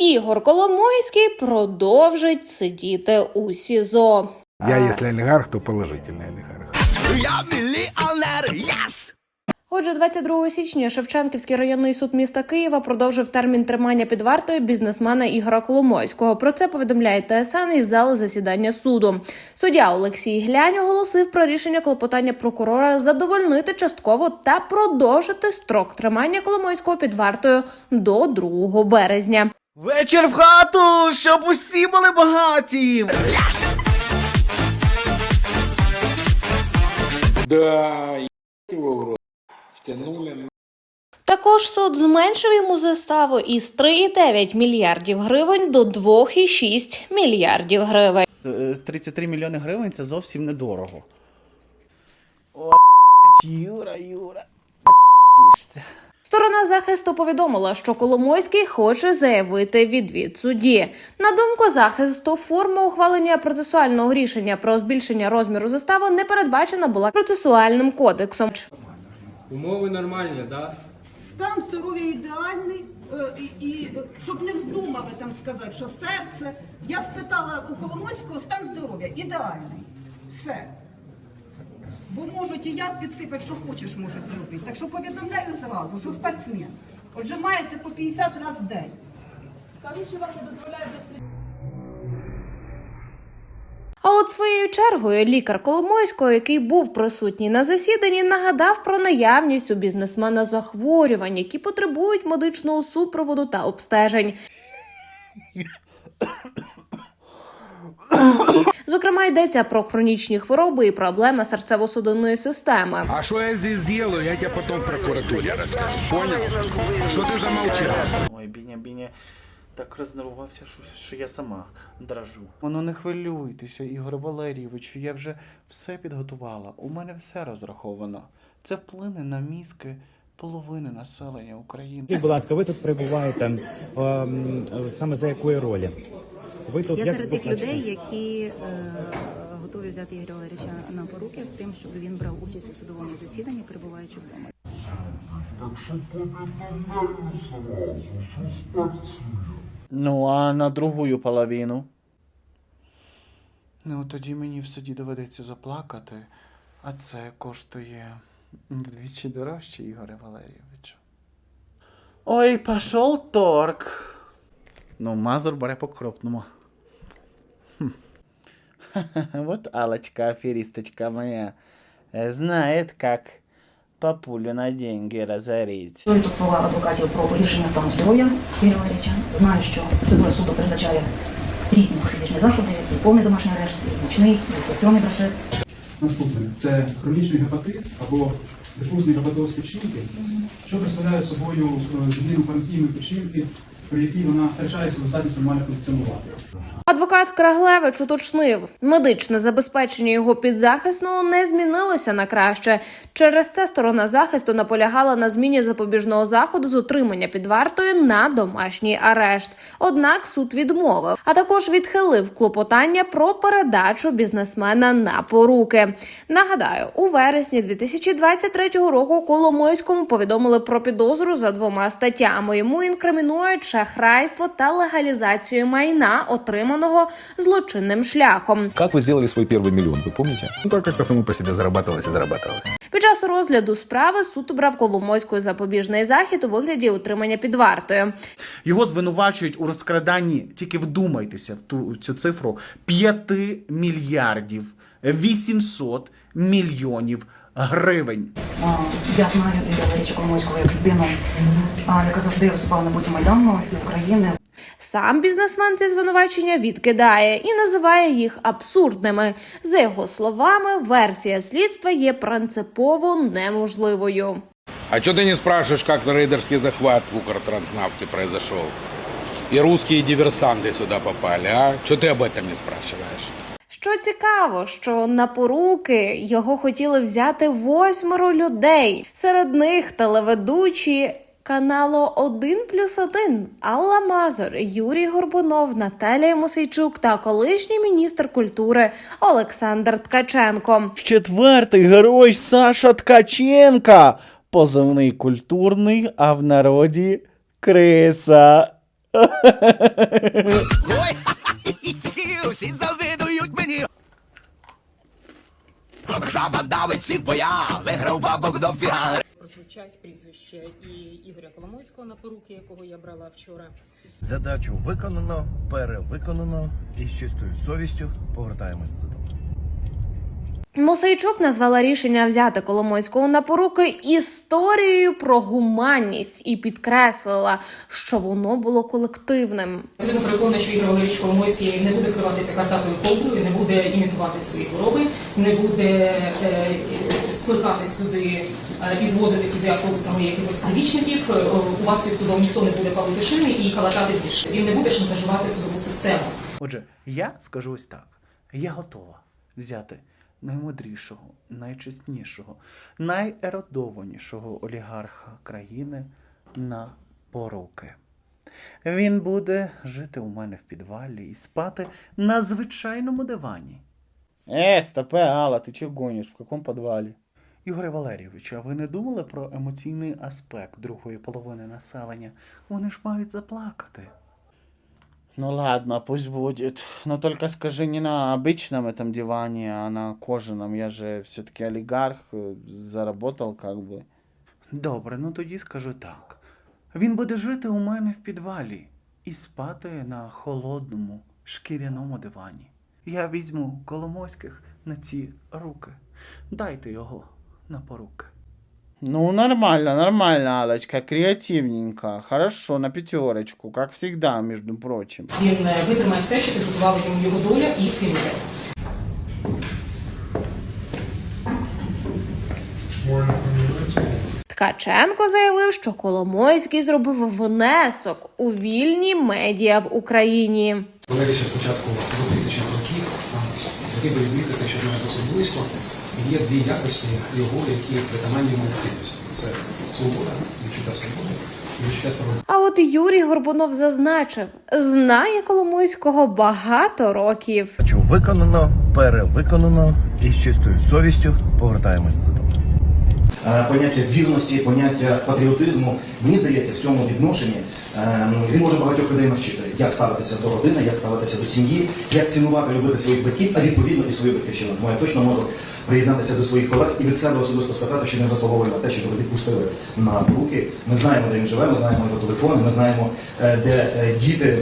Ігор Коломойський продовжить сидіти у СІЗО. Я, если олигарх, то положительный олигарх. Я миллионер, yes! Отже, 22 січня Шевченківський районний суд міста Києва продовжив термін тримання під вартою бізнесмена Ігора Коломойського. Про це повідомляє ТСН із зали засідання суду. Суддя Олексій Глянь оголосив про рішення клопотання прокурора задовольнити частково та продовжити строк тримання Коломойського під вартою до 2 березня. Вечір в хату, щоб усі були багаті. Да, ебать в рот. Втянули Також суд зменшив йому заставу із 3,9 мільярдів гривень до 2,6 мільярдів гривень. Е, 33 мільйони гривень це зовсім недорого. О, Юра, Юра. Тішся. Сторона захисту повідомила, що Коломойський хоче заявити відвід судді. На думку захисту, форма ухвалення процесуального рішення про збільшення розміру застави не передбачена була процесуальним кодексом. Умови нормальні, да? Стан здоров'я ідеальний, е, і, і щоб не вздумали там сказати, що серце. Я спитала у Коломойського стан здоров'я ідеальний. Все. Бо можуть і яд підсипати, що хочеш, можуть зробити. Так що повідомляю зразу, що спортсмен. Отже, мається по 50 разів в день. А от своєю чергою лікар Коломойського, який був присутній на засіданні, нагадав про наявність у бізнесмена захворювань, які потребують медичного супроводу та обстежень. Зокрема, йдеться про хронічні хвороби і проблеми серцево-судинної системи. А что я здесь делаю, я тебе потом в прокуратуре расскажу. Понял? Что ты замолчал? Ой, Біня, Біня так рознервувався, що, що я сама дрожу. Воно не хвилюйтеся, Ігор Валерійовичу, я вже все підготувала. У мене все розраховано. Це вплине на мізки половини населення України. Скажіть, будь ласка, ви тут перебуваєте ем, саме за якої ролі? Ви тут Я як серед тих людей, які е, готові взяти Ігоря Валерійовича на поруки з тим, щоб він брав участь у судовому засіданні, перебуваючи вдома. Ну, а на другу половину? Ну, тоді мені в суді доведеться заплакати, а це коштує вдвічі дорожче, Ігоре Валерійовичу. Ой, пошел торг. Ну, Мазур бере по крупному. Хм. Вот Алочка, аферисточка моя, э, знает, как папулю на деньги разорить. Чую тут слова адвокатів про погіршення стану здоров'я Ігоря Валерійовича. Знаю, що процедура суду передбачає різні психологічні заходи, і повний домашній арешт, і нічний, і електронний браслет. Наступне це хронічний гепатит або дифузний гепатоз печінки, що представляє собою е, зміну паренхімної печінки, при якій вона втрачає свою здатність нормально функціонувати. Адвокат Краглевич уточнив, медичне забезпечення його підзахисного не змінилося на краще. Через це сторона захисту наполягала на зміні запобіжного заходу з утримання під вартою на домашній арешт. Однак суд відмовив, а також відхилив клопотання про передачу бізнесмена на поруки. Нагадаю, у вересні 2023 року Коломойському повідомили про підозру за двома статтями. Йому інкримінують шахрайство та легалізацію майна, отриманого злочинним шляхом. Как вы сделали свой первый миллион, вы помните? Ну, так как само по себе зарабатывалось и зарабатывалось. Під час розгляду справи суд обрав Коломойську запобіжний захід у вигляді утримання під вартою. Його звинувачують у розкраданні, тільки вдумайтеся в ту цю цифру 5 мільярдів 800 мільйонів гривень. А, Я знаю Ігоря Валерійовича Коломойського як людину, а, яка завжди виступала на боці Майдану і України. Сам бізнесмен ці звинувачення відкидає і називає їх абсурдними. За його словами, версія слідства є принципово неможливою. А что ты не спрашиваешь, как рейдерский захват в Укртранснафте произошел? И русские диверсанты сюда попали, а? Что ты об этом не спрашиваешь? Що цікаво, що на поруки його хотіли взяти восьмеро людей. Серед них телеведучі каналу 1 плюс 1 Алла Мазур, Юрій Горбунов, Наталія Мосейчук та колишній міністр культури Олександр Ткаченко. Четвертий герой Саша Ткаченка. Позивний культурний, а в народі Криса. Ой, всі завидують. Жаба давить всі боя, виграв бабок до фіга. Прозвучать прізвище і Ігоря Коломойського на поруки, якого я брала вчора. Задачу виконано, перевиконано і з чистою совістю повертаємось додому. Мосейчук назвала рішення взяти Коломойського на поруки історією про гуманність і підкреслила, що воно було колективним. Абсолютно переконана, що Ігор Валерійович Коломойський не буде криватися картатою ковдрою, не буде імітувати свої хвороби, не буде е, скликати сюди е, і звозити сюди автобусами якихось прибічників. Е, У вас під судом ніхто не буде палити шини і калатати більше. Він не буде шантажувати судову систему. Отже, я скажу ось так: я готова взяти наймудрішого, найчеснішого, найеродованішого олігарха країни на поруки. Він буде жити у мене в підвалі і спати на звичайному дивані. Е, стопе, Алла, ти чого гониш? В якому підвалі? Ігоре Валерійовичу, а ви не думали про емоційний аспект другої половини населення? Вони ж мають заплакати. Ну ладно, пусть будет. Но только скажи не на обычном этом диване, а на кожаном. Я же все-таки олигарх, э, заработал как бы. Добре, ну тоді скажу так. Він буде жити у мене в підвалі і спати на холодному шкіряному дивані. Я візьму Коломойських на ці руки. Дайте його на поруки. Ну, нормально, нормально, Алочка, креативненько. Хорошо, на пятерочку, как всегда, между прочим. Він витримає все, що підготувала йому його доля і кинуте. Ткаченко заявив, що Коломойський зробив внесок у вільні медіа в Україні. Валерій ще спочатку 2000 х років, хотів би відмітити, що навіть досить близько є дві якості його, які притаманні йому цінності. Це свобода, відчуття свободи. А от Юрій Горбунов зазначив, знає Коломойського багато років. Задачу виконано, перевиконано і з чистою совістю повертаємось додому. Е, поняття вірності, поняття патріотизму. Мені здається, в цьому відношенні е, він може багатьох людей навчити, як ставитися до родини, як ставитися до сім'ї, як цінувати, любити своїх батьків, а відповідно і свою батьківщину. Тому я точно можу приєднатися до своїх колег і від себе особисто сказати, що не заслуговує на те, щоб його відпустили на руки. Ми знаємо, де він живе, ми знаємо його телефони, ми знаємо, е, де е, діти.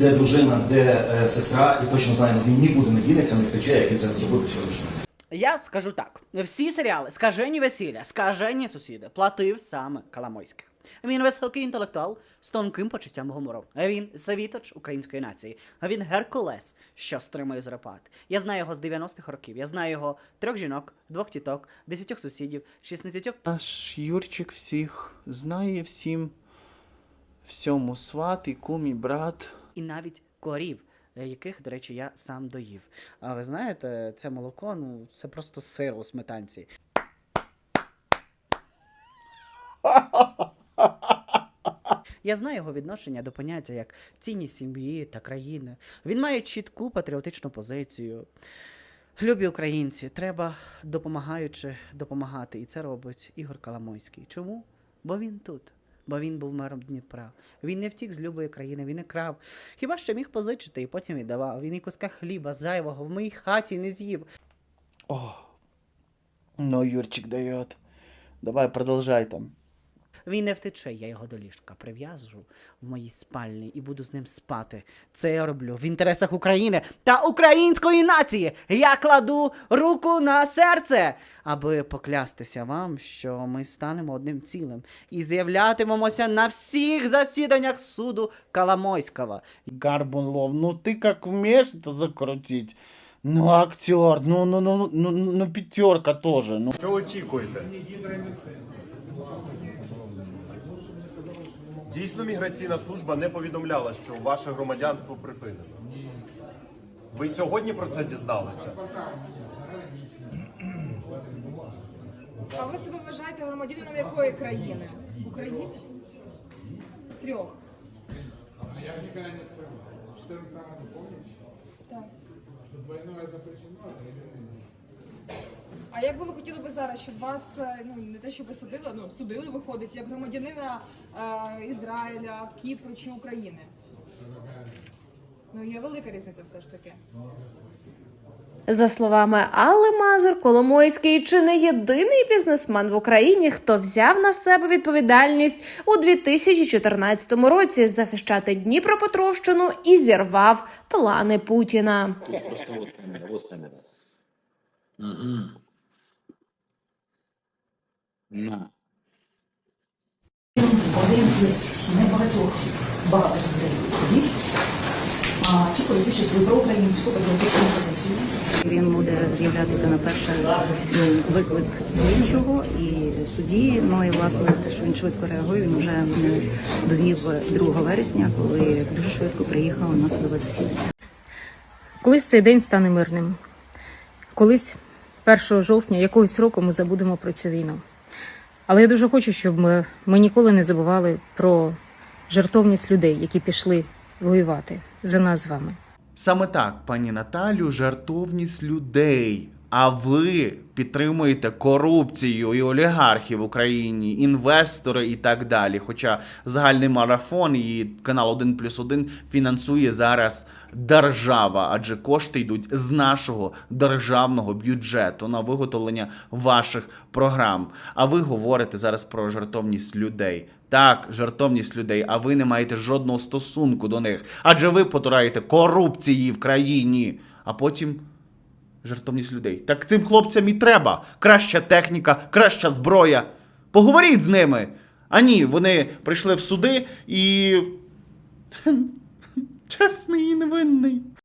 Де дружина, де е, сестра, і точно знаємо, він нікуди не дінеться, не втече, як він це зробив до сьогоднішнього. Я скажу так: всі серіали Скажені весілля, скажені сусіди платив саме Коломойський. Він високий інтелектуал з тонким почуттям гумору. Він завіточ української нації. А він Геркулес, що стримує зорепад. Я знаю його з 90-х років. Я знаю його трьох жінок, двох тіток, десятьох сусідів, 16 Наш Юрчик всіх знає всім, всьому сват і кум і брат. і навіть корів. е, Яких, до речі, я сам доїв. А ви знаєте, це молоко, ну це просто сир у сметанці. Я знаю його відношення до поняття як цінність сім'ї та країни. Він має чітку патріотичну позицію. Любі українці, треба допомагаючи допомагати. І це робить Ігор Коломойський. Чому? Бо він тут. Бо він був мером Дніпра. Він не втік з любої країни, він не крав. Хіба що міг позичити і потім віддавав. Він і куска хліба зайвого в моїй хаті не з'їв. О, ну Юрчик дает. Давай, продолжай там. Він не втече, я його до ліжка прив'яжу в моїй спальні і буду з ним спати. Це я роблю в інтересах України та української нації. Я кладу руку на серце, аби поклястися вам, що ми станемо одним цілим і з'являтимемося на всіх засіданнях суду Коломойського. Гарбунлов, ну ты как умеешь это закрутить? Ну, актер, ну, ну, ну, ну, ну, ну пятерка тоже. Ну. Що очікуєте? Дійсно, міграційна служба не повідомляла, що ваше громадянство припинено. Ви сьогодні про це дізналися? А ви себе вважаєте громадянином якої країни? України? Трьох. Я же никогда не скажу. 14 не помнишь? Так. Что двойное запрещено, а тройное А як би ви хотіли би зараз, щоб вас е, ну не те, щоб судили, ну судили виходить як громадянина е, Ізраїля, Кіпру чи України? Ну є велика різниця все ж таки. За словами Алли Мазур, Коломойський чи не єдиний бізнесмен в Україні, хто взяв на себе відповідальність у 2014 році захищати Дніпропетровщину і зірвав плани Путіна. Тут просто вот камера. Угу. На. один із небагатьох багатих людей чітко висвічує свою проукраїнську патріотичну позицію. Він буде з'являтися на перший виклик слідчого і судді. Ну і власне те, що він швидко реагує, він вже довів 2 вересня, коли дуже швидко приїхав на судове засідання. Колись цей день стане мирним. Колись 1 жовтня якогось року ми забудемо про цю війну. Але я дуже хочу, щоб ми, ми ніколи не забували про жертовність людей, які пішли воювати за нас з вами. Саме так, пані Наталю, жартовність людей. А ви підтримуєте корупцію і олігархів в Україні, інвестори і так далі. Хоча загальний марафон і канал 1 плюс 1 фінансує зараз держава, адже кошти йдуть з нашого державного бюджету на виготовлення ваших програм. А ви говорите зараз про жартовність людей. Так, жартовність людей, а ви не маєте жодного стосунку до них. Адже ви потураєте корупції в країні, а потім жартовність людей. Так цим хлопцям і треба. Краща техніка, краща зброя. Поговоріть з ними. А ні, вони прийшли в суди і. Чесний і невинний.